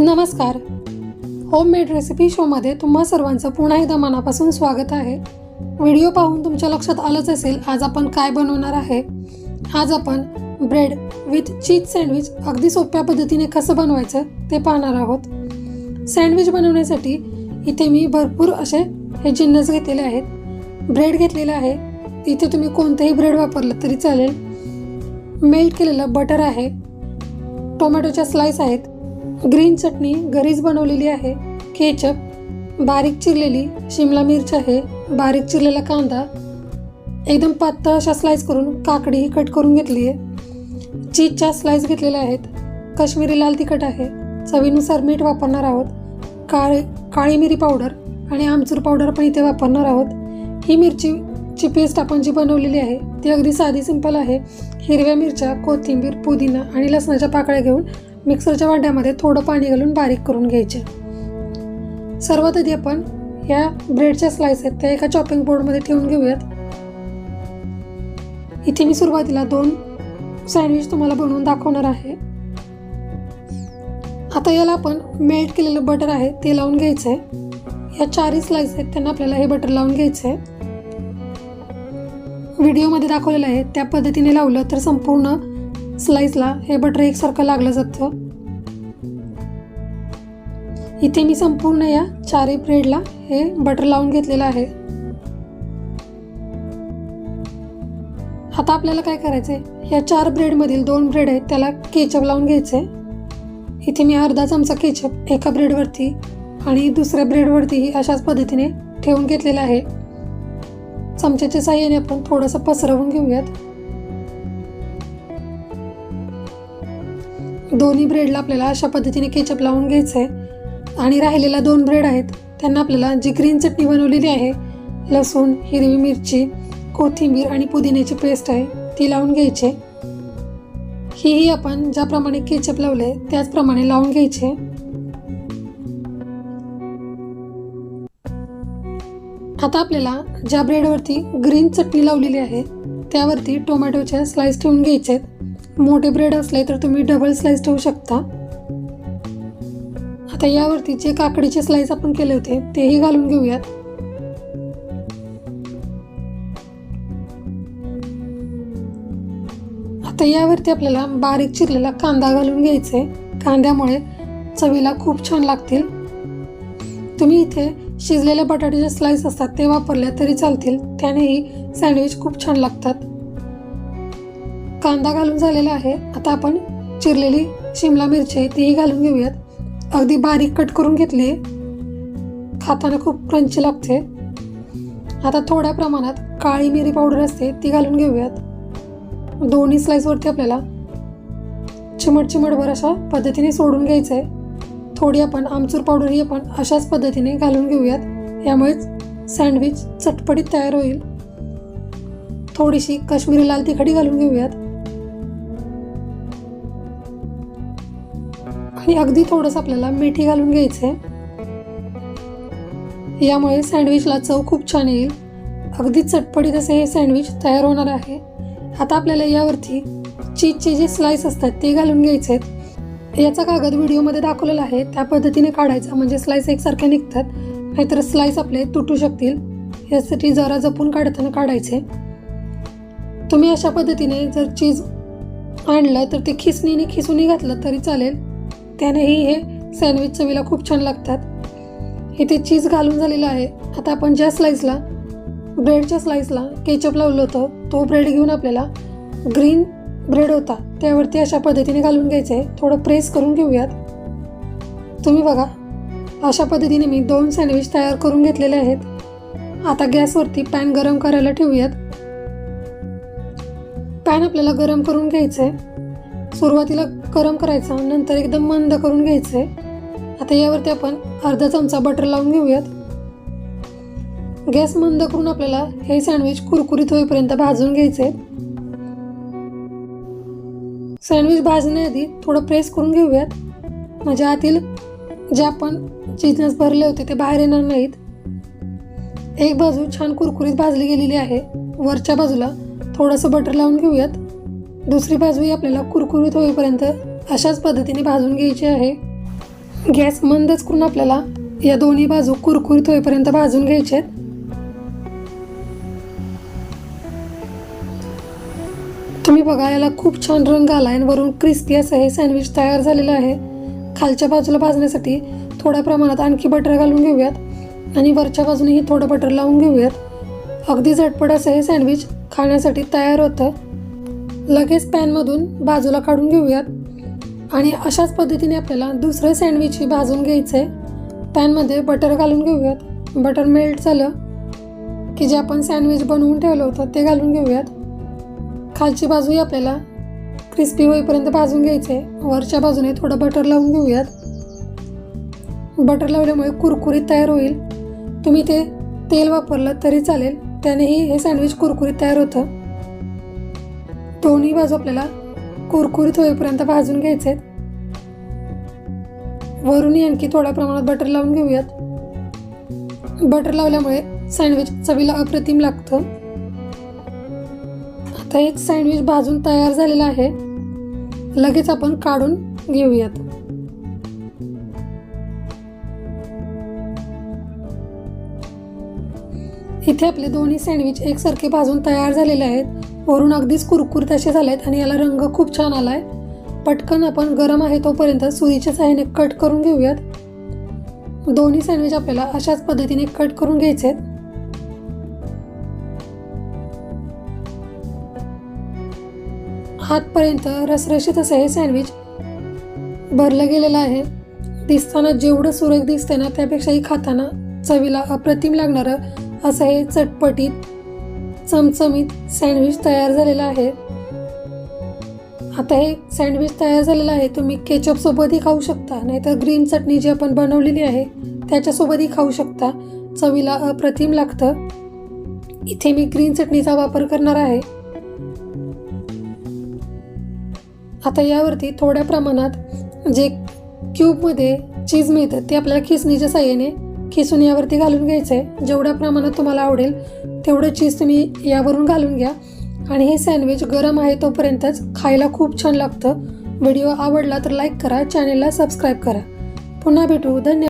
नमस्कार. Homemade recipe शोमध्ये तुम्हा सर्वांचं पुन्हा एकदा मनापासून स्वागत आहे. व्हिडिओ पाहून तुमच्या लक्षात आलंच असेल आज आपण काय बनवणार आहे. आज आपण ब्रेड विथ चीज सँडविच अगदी सोप्या पद्धतीने कसं बनवायचं ते पाहणार आहोत. सँडविच बनवण्यासाठी इथे मी भरपूर असे हे जिन्नस घेतलेले आहेत. ब्रेड घेतलेलं आहे. इथे तुम्ही कोणतंही ब्रेड वापरलं तरी चालेल. मेल्ट केलेलं बटर आहे. टोमॅटोच्या स्लाइस आहेत. ग्रीन चटणी घरीच बनवलेली आहे. केचप बारीक चिरलेली शिमला मिरच आहे बारीक चिरलेला कांदा एकदम पातळ अशा स्लाईस करून काकडी कट करून घेतली आहे. चीजच्या स्लाईस घेतलेल्या आहेत. कश्मीरी लाल तिखट आहे. चवीनुसार मीठ वापरणार आहोत. काळी काळी मिरी पावडर आणि आमचूर पावडर पण इथे वापरणार आहोत. ही मिरचीची पेस्ट आपण जी बनवलेली आहे ती अगदी साधी सिंपल आहे. हिरव्या मिरच्या कोथिंबीर पुदिना आणि लसणाच्या पाकळ्या घेऊन मिक्सरच्या वाट्यामध्ये थोडं पाणी घालून बारीक करून घ्यायचे. सर्वात आधी आपण या ब्रेडच्या स्लाइस आहेत त्या एका चॉपिंग बोर्डमध्ये ठेवून घेऊयात. इथे मी सुरुवातीला दोन सँडविच तुम्हाला बनवून दाखवणार आहे. आता याला आपण मेल्ट केलेलं बटर आहे ते लावून घ्यायचं आहे या चारही स्लाइस आहेत त्यांना आपल्याला हे बटर लावून घ्यायचं आहे व्हिडिओमध्ये दाखवलेलं आहे त्या पद्धतीने लावलं तर संपूर्ण स्लाइसला हे बटर एकसारखं लागलं जातं. इथे मी संपूर्ण या चारही ब्रेडला हे बटर लावून घेतलेलं आहे. आता आपल्याला काय करायचं आहे या चार ब्रेडमधील दोन ब्रेड आहेत त्याला केचप लावून घ्यायचं आहे इथे मी अर्धा चमचा केचप एका ब्रेडवरती आणि दुसऱ्या ब्रेडवरतीही अशाच पद्धतीने ठेवून घेतलेलं आहे. चमच्याच्या साह्याने आपण थोडंसं पसरवून घेऊयात. दोन्ही ब्रेडला आपल्याला अशा पद्धतीने केचप लावून घ्यायचं आहे आणि राहिलेल्या दोन ब्रेड आहेत त्यांना आपल्याला जी ग्रीन चटणी बनवलेली आहे लसूण हिरवी मिरची कोथिंबीर आणि पुदिन्याची पेस्ट आहे ती लावून घ्यायची. हीही आपण ज्याप्रमाणे केचप लावले त्याचप्रमाणे लावून घ्यायचे. आता आपल्याला ज्या ब्रेडवरती ग्रीन चटणी लावलेली आहे त्यावरती टोमॅटोच्या स्लाइस ठेवून घ्यायचे आहेत मोठे ब्रेड असले तर तुम्ही डबल स्लाईस ठेवू शकता. आता यावरती जे काकडीचे स्लाईस आपण केले होते तेही घालून घेऊयात. आता यावरती आपल्याला बारीक चिरलेला कांदा घालून घ्यायचा. आहे कांद्यामुळे चवीला खूप छान लागतील. तुम्ही इथे शिजलेल्या बटाट्याचे स्लाईस असतात ते वापरल्या तरी चालतील. त्यानेही सँडविच खूप छान लागतात. कांदा घालून झालेला आहे. आता आपण चिरलेली शिमला मिरची आहे तीही घालून घेऊयात. अगदी बारीक कट करून घेतली खाताना खूप क्रंची लागते. आता थोड्या प्रमाणात काळी मिरी पावडर असते ती घालून घेऊयात. दोन्ही स्लाईसवरती आपल्याला चिमट चिमटभर अशा पद्धतीने सोडून घ्यायचं आहे थोडी आपण आमचूर पावडर ही आपण अशाच पद्धतीने घालून घेऊयात. यामुळेच सँडविच चटपटीत तयार होईल. थोडीशी काश्मीरी लाल तिखटी घालून घेऊयात. आणि अगदी थोडंसं आपल्याला मिठी घालून घ्यायचं आहे यामुळे सँडविचला चव खूप छान येईल. अगदी चटपटीत असे हे सँडविच तयार होणार आहे. आता आपल्याला यावरती चीजचे जे स्लाइस असतात ते घालून घ्यायचे आहेत याचा कागद व्हिडिओमध्ये दाखवलेला आहे. त्या पद्धतीने काढायचा म्हणजे स्लाइस एकसारखे निघतात. नाहीतर स्लाइस आपले तुटू शकतील. यासाठी जरा जपून काढताना काढायचे. तुम्ही अशा पद्धतीने जर चीज आणलं तर ते खिसणीने खिसूनही घातलं तरी चालेल. त्यानेही हे सँडविच चवीला खूप छान लागतात. इथे चीज घालून झालेलं आहे. आता आपण ज्या स्लाईसला ब्रेडच्या स्लाईसला केचप लावलं होतं तो ब्रेड घेऊन आपल्याला ग्रीन ब्रेड होता. त्यावरती अशा पद्धतीने घालून घ्यायचं. आहे थोडं प्रेस करून घेऊयात. तुम्ही बघा अशा पद्धतीने मी दोन सँडविच तयार करून घेतलेले आहेत. आता गॅसवरती पॅन गरम करायला ठेवूयात. पॅन आपल्याला गरम करून घ्यायचं आहे सुरुवातीला गरम करायचा नंतर एकदम मंद करून घ्यायचं आहे आता यावरती आपण अर्धा चमचा बटर लावून घेऊयात. गॅस मंद करून आपल्याला हे सँडविच कुरकुरीत होईपर्यंत भाजून घ्यायचे सँडविच भाजण्याआधी थोडं प्रेस करून घेऊयात. म्हणजे आतील जे आपण चिजनस भरले होते ते बाहेर येणार नाहीत. एक बाजू छान कुरकुरीत भाजली गेलेली आहे. वरच्या बाजूला थोडंसं बटर लावून घेऊयात. दुसरी बाजूही आपल्याला कुरकुरीत होईपर्यंत अशाच पद्धतीने भाजून घ्यायची आहे. गॅस मंदच करून आपल्याला या दोन्ही बाजू कुरकुरीत होईपर्यंत भाजून घ्यायचे आहेत. तुम्ही बघा याला खूप छान रंग आला आहे वरून क्रिस्पी असं हे सँडविच तयार झालेलं आहे. खालच्या बाजूला भाजण्यासाठी थोड्या प्रमाणात आणखी बटर घालून घेऊयात आणि वरच्या बाजूनेही थोडं बटर लावून घेऊयात. अगदी झटपट असं हे सँडविच खाण्यासाठी तयार होतं. लगेच पॅनमधून बाजूला काढून घेऊयात. आणि अशाच पद्धतीने आपल्याला दुसरं सँडविचही भाजून घ्यायचं आहे पॅनमध्ये बटर घालून घेऊयात. बटर मेल्ट झालं की जे आपण सँडविच बनवून ठेवलं होतं ते घालून घेऊयात. खालची बाजूही आपल्याला क्रिस्पी होईपर्यंत भाजून घ्यायचे आहे वरच्या बाजूने थोडं बटर लावून घेऊयात. बटर लावल्यामुळे कुरकुरीत तयार होईल. तुम्ही ते तेल वापरलं तरी चालेल. त्यानेही हे सँडविच कुरकुरीत तयार होतं. दोन्ही बाजू आपल्याला कुरकुरीत होईपर्यंत भाजून घ्यायचे आहेत वरूनही आणखी थोड्या प्रमाणात बटर लावून घेऊयात. बटर लावल्यामुळे सँडविच चवीला अप्रतिम लागतं. आता एक सँडविच भाजून तयार झालेला आहे. लगेच आपण काढून घेऊयात. इथे आपले दोन्ही सँडविच एकसारखे भाजून तयार झालेले आहेत. वरून अगदीच कुरकुरीत असे झाले आहेत आणि याला रंग खूप छान आलाय. पटकन आपण गरम आहे तोपर्यंत सुरीच्या सहाय्याने कट करून घेऊयात. दोन्ही सँडविच आपल्याला अशाच पद्धतीने कट करून घ्यायचे आहेत हातपर्यंत रसरशीत असं हे सँडविच भरलं गेलेलं आहे. दिसताना जेवढं सुरेख दिसते ना त्यापेक्षाही खाताना चवीला अप्रतिम लागणारं असं हे चटपटीत चमचमीत सँडविच तयार झालेलं आहे. आता हे सँडविच तयार झालेलं आहे. तुम्ही केचपसोबतही खाऊ शकता नाहीतर ग्रीन चटणी जी आपण बनवलेली आहे त्याच्यासोबतही खाऊ शकता. चवीला अप्रतिम लागतं. इथे मी ग्रीन चटणीचा वापर करणार आहे. आता यावरती थोड्या प्रमाणात जे क्यूबमध्ये चीज मिळतं ते आपल्याला खिसणीच्या साह्याने खिसून यावरती घालून घ्यायचं आहे जेवढ्या प्रमाणात तुम्हाला आवडेल तेवढं चीज तुम्ही यावरून घालून घ्या. आणि हे सँडविच गरम आहे तोपर्यंतच खायला खूप छान लागतं. व्हिडिओ आवडला तर लाईक करा चॅनेलला सबस्क्राईब करा. पुन्हा भेटू. धन्यवाद.